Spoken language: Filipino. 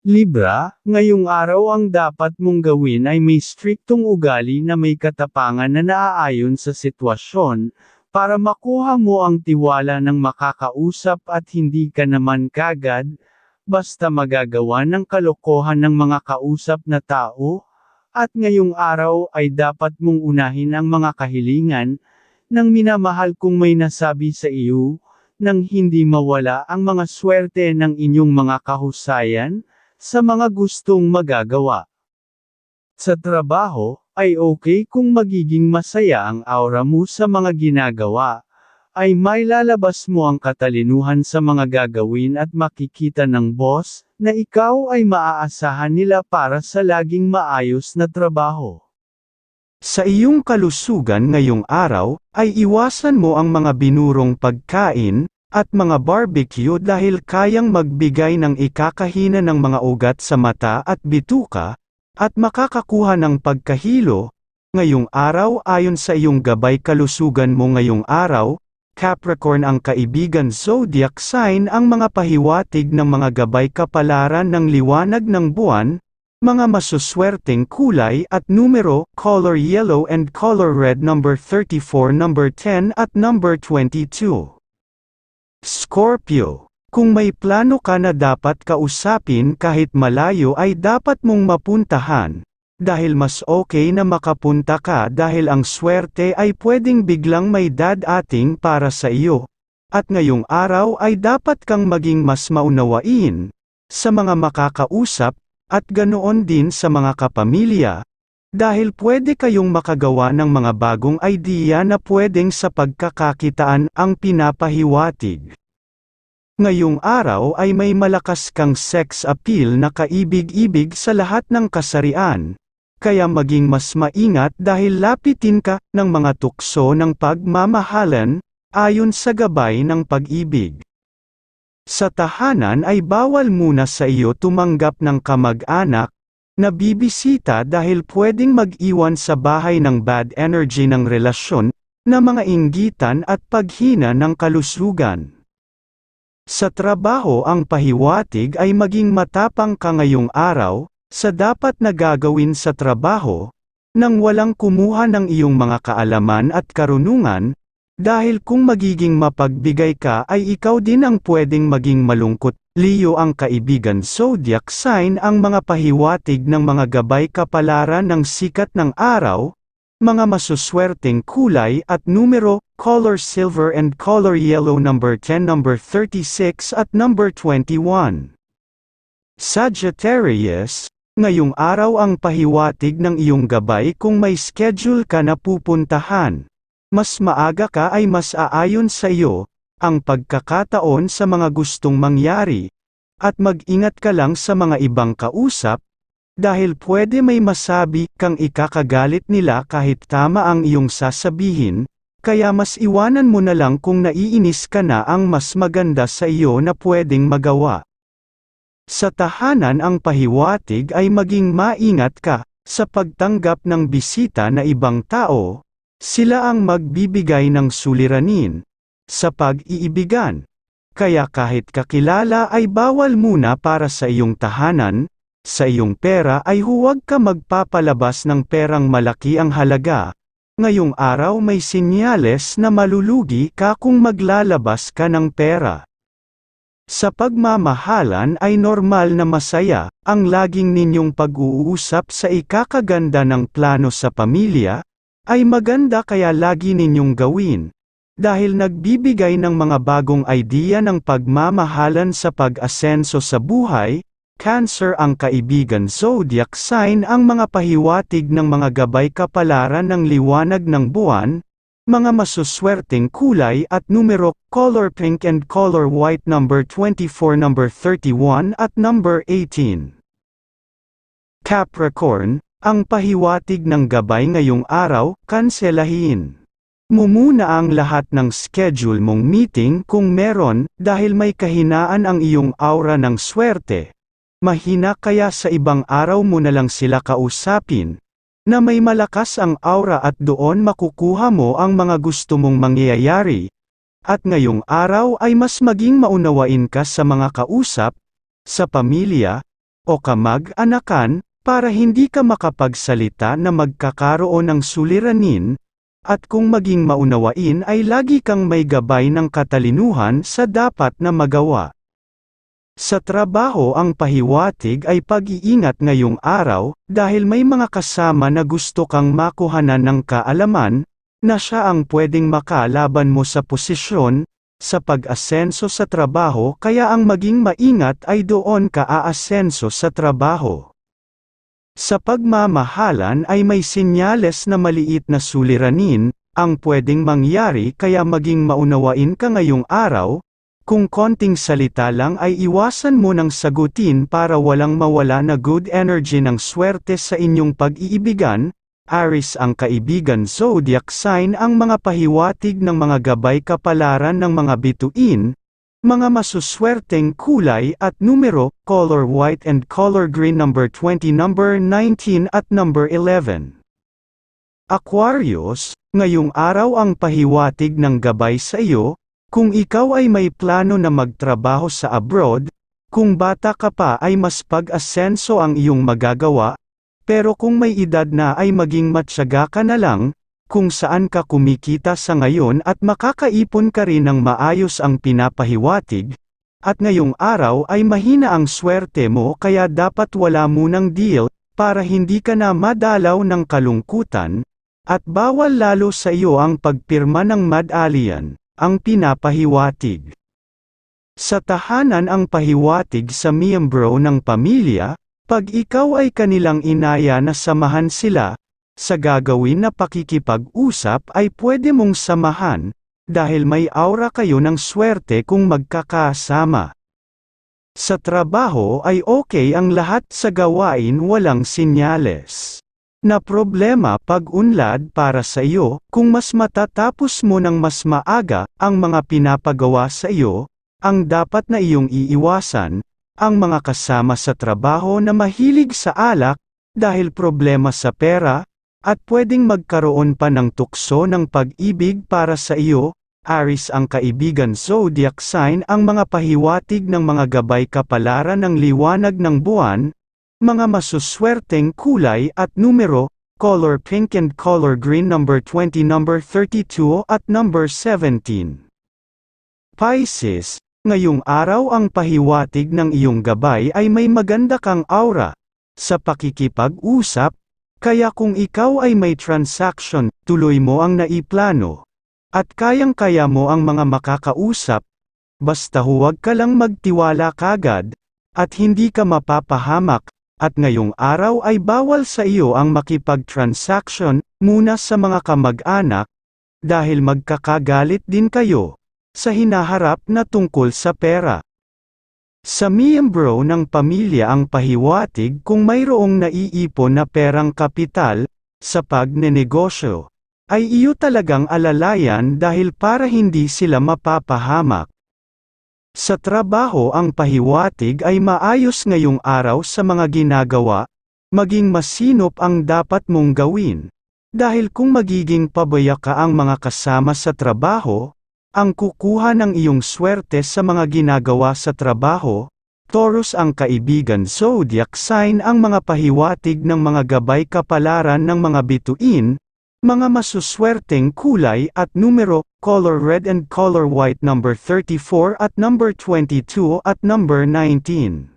Libra, ngayong araw ang dapat mong gawin ay may striktong ugali na may katapangan na naaayon sa sitwasyon, para makuha mo ang tiwala ng makakausap at hindi ka naman kagad, basta magagawa ng kalokohan ng mga kausap na tao, at ngayong araw ay dapat mong unahin ang mga kahilingan, ng minamahal kung may nasabi sa iyo, nang hindi mawala ang mga swerte ng inyong mga kahusayan, sa mga gustong magagawa. Sa trabaho, ay okay kung magiging masaya ang aura mo sa mga ginagawa, ay may lalabas mo ang katalinuhan sa mga gagawin at makikita ng boss, na ikaw ay maaasahan nila para sa laging maayos na trabaho. Sa iyong kalusugan ngayong araw, ay iwasan mo ang mga binurong pagkain, at mga barbecue dahil kayang magbigay ng ikakahina ng mga ugat sa mata at bituka, at makakakuha ng pagkahilo. Ngayong araw ayon sa iyong gabay kalusugan mo ngayong araw, Capricorn ang kaibigan zodiac sign ang mga pahiwatig ng mga gabay kapalaran ng liwanag ng buwan, mga masuswerteng kulay at numero, color yellow and color red number 34 number 10 at number 22. Scorpio, kung may plano ka na dapat kausapin kahit malayo ay dapat mong mapuntahan, dahil mas okay na makapunta ka dahil ang swerte ay pwedeng biglang may dadating para sa iyo. At ngayong araw ay dapat kang maging mas maunawain, sa mga makakausap, at ganoon din sa mga kapamilya, dahil pwede kayong makagawa ng mga bagong idea na pwedeng sa pagkakakitaan ang pinapahiwatig. Ngayong araw ay may malakas kang sex appeal na kaibig-ibig sa lahat ng kasarian, kaya maging mas maingat dahil lapitin ka ng mga tukso ng pagmamahalan, ayon sa gabay ng pag-ibig. Sa tahanan ay bawal muna sa iyo tumanggap ng kamag-anak, na bibisita dahil pwedeng mag-iwan sa bahay ng bad energy ng relasyon, na mga inggitan at paghina ng kalusugan. Sa trabaho ang pahiwatig ay maging matapang ka ngayong araw, sa dapat na gagawin sa trabaho, nang walang kumuha ng iyong mga kaalaman at karunungan, dahil kung magiging mapagbigay ka ay ikaw din ang pwedeng maging malungkot. Leo ang kaibigan zodiac sign ang mga pahiwatig ng mga gabay kapalaran ng sikat ng araw, mga masuswerteng kulay at numero, color silver and color yellow number 10 number 36 at number 21. Sagittarius, ngayong araw ang pahiwatig ng iyong gabay kung may schedule ka na pupuntahan. Mas maaga ka ay mas aayon sa iyo, ang pagkakataon sa mga gustong mangyari, at mag-ingat ka lang sa mga ibang kausap, dahil pwede may masabi kang ikakagalit nila kahit tama ang iyong sasabihin, kaya mas iwanan mo na lang kung naiinis ka na ang mas maganda sa iyo na pwedeng magawa. Sa tahanan ang pahiwatig ay maging maingat ka, sa pagtanggap ng bisita na ibang tao, sila ang magbibigay ng suliranin sa pag-iibigan. Kaya kahit kakilala ay bawal muna para sa iyong tahanan, sa iyong pera ay huwag ka magpapalabas ng perang malaki ang halaga. Ngayong araw may sinyales na malulugi ka kung maglalabas ka ng pera. Sa pagmamahalan ay normal na masaya, ang laging ninyong pag-uusap sa ikakaganda ng plano sa pamilya, ay maganda kaya lagi ninyong gawin. Dahil nagbibigay ng mga bagong idea ng pagmamahalan sa pag-asenso sa buhay, Cancer ang kaibigan zodiac sign ang mga pahiwatig ng mga gabay kapalaran ng liwanag ng buwan, mga masuswerteng kulay at numero, color pink and color white number 24 number 31 at number 18. Capricorn, ang pahiwatig ng gabay ngayong araw, kanselahin. Mumuna ang lahat ng schedule mong meeting kung meron, dahil may kahinaan ang iyong aura ng swerte. Mahina kaya sa ibang araw mo na lang sila kausapin, na may malakas ang aura at doon makukuha mo ang mga gusto mong mangyayari. At ngayong araw ay mas maging maunawain ka sa mga kausap, sa pamilya, o kamag-anakan, para hindi ka makapagsalita na magkakaroon ng suliranin, at kung maging maunawain ay lagi kang may gabay ng katalinuhan sa dapat na magawa. Sa trabaho ang pahiwatig ay pag-iingat ngayong araw, dahil may mga kasama na gusto kang makuhanan ng kaalaman, na siya ang pwedeng makalaban mo sa posisyon, sa pag-asenso sa trabaho kaya ang maging maingat ay doon ka aasenso sa trabaho. Sa pagmamahalan ay may sinyales na maliit na suliranin, ang pwedeng mangyari kaya maging maunawain ka ngayong araw, kung konting salita lang ay iwasan mo ng sagutin para walang mawala na good energy ng swerte sa inyong pag-iibigan, Aris ang kaibigan zodiac sign ang mga pahiwatig ng mga gabay kapalaran ng mga bituin, mga masuswerteng kulay at numero, color white and color green number 20 number 19 at number 11. Aquarius, ngayong araw ang pahiwatig ng gabay sa iyo, kung ikaw ay may plano na magtrabaho sa abroad, kung bata ka pa ay mas pag-asenso ang iyong magagawa, pero kung may edad na ay maging matyaga ka na lang, kung saan ka kumikita sa ngayon at makakaipon ka rin ng maayos ang pinapahiwatig, at ngayong araw ay mahina ang swerte mo kaya dapat wala munang deal, para hindi ka na madalaw ng kalungkutan, at bawal lalo sa iyo ang pagpirma ng mad alien, ang pinapahiwatig. Sa tahanan ang pahiwatig sa miyembro ng pamilya, pag ikaw ay kanilang inaya na samahan sila, sa gagawin na pakikipag-usap ay pwede mong samahan, dahil may aura kayo ng swerte kung magkakasama. Sa trabaho ay okay ang lahat sa gawain walang sinyales. Na problema pag-unlad para sa iyo, kung mas matatapos mo ng mas maaga, ang mga pinapagawa sa iyo, ang dapat na iyong iiwasan, ang mga kasama sa trabaho na mahilig sa alak, dahil problema sa pera, at pwedeng magkaroon pa ng tukso ng pag-ibig para sa iyo, Aris ang kaibigan zodiac sign ang mga pahiwatig ng mga gabay kapalaran ng liwanag ng buwan, mga masuswerteng kulay at numero, color pink and color green number 20 number 32 at number 17. Pisces, ngayong araw ang pahiwatig ng iyong gabay ay may maganda kang aura. Sa pakikipag-usap, kaya kung ikaw ay may transaction, tuloy mo ang naiplano. At kayang-kaya mo ang mga makakausap, basta huwag ka lang magtiwala kagad, at hindi ka mapapahamak, at ngayong araw ay bawal sa iyo ang makipag-transaction, muna sa mga kamag-anak, dahil magkakagalit din kayo, sa hinaharap na tungkol sa pera. Sa miyembro ng pamilya ang pahiwatig kung mayroong naiipon na perang kapital, sa pagnenegosyo, ay iyo talagang alalayan dahil para hindi sila mapapahamak. Sa trabaho ang pahiwatig ay maayos ngayong araw sa mga ginagawa, maging masinop ang dapat mong gawin. Dahil kung magiging pabaya ka ang mga kasama sa trabaho, ang kukuha ng iyong swerte sa mga ginagawa sa trabaho, Taurus ang kaibigan zodiac sign ang mga pahiwatig ng mga gabay kapalaran ng mga bituin, mga masuswerteng kulay at numero, color red and color white number 34 at number 22 at number 19.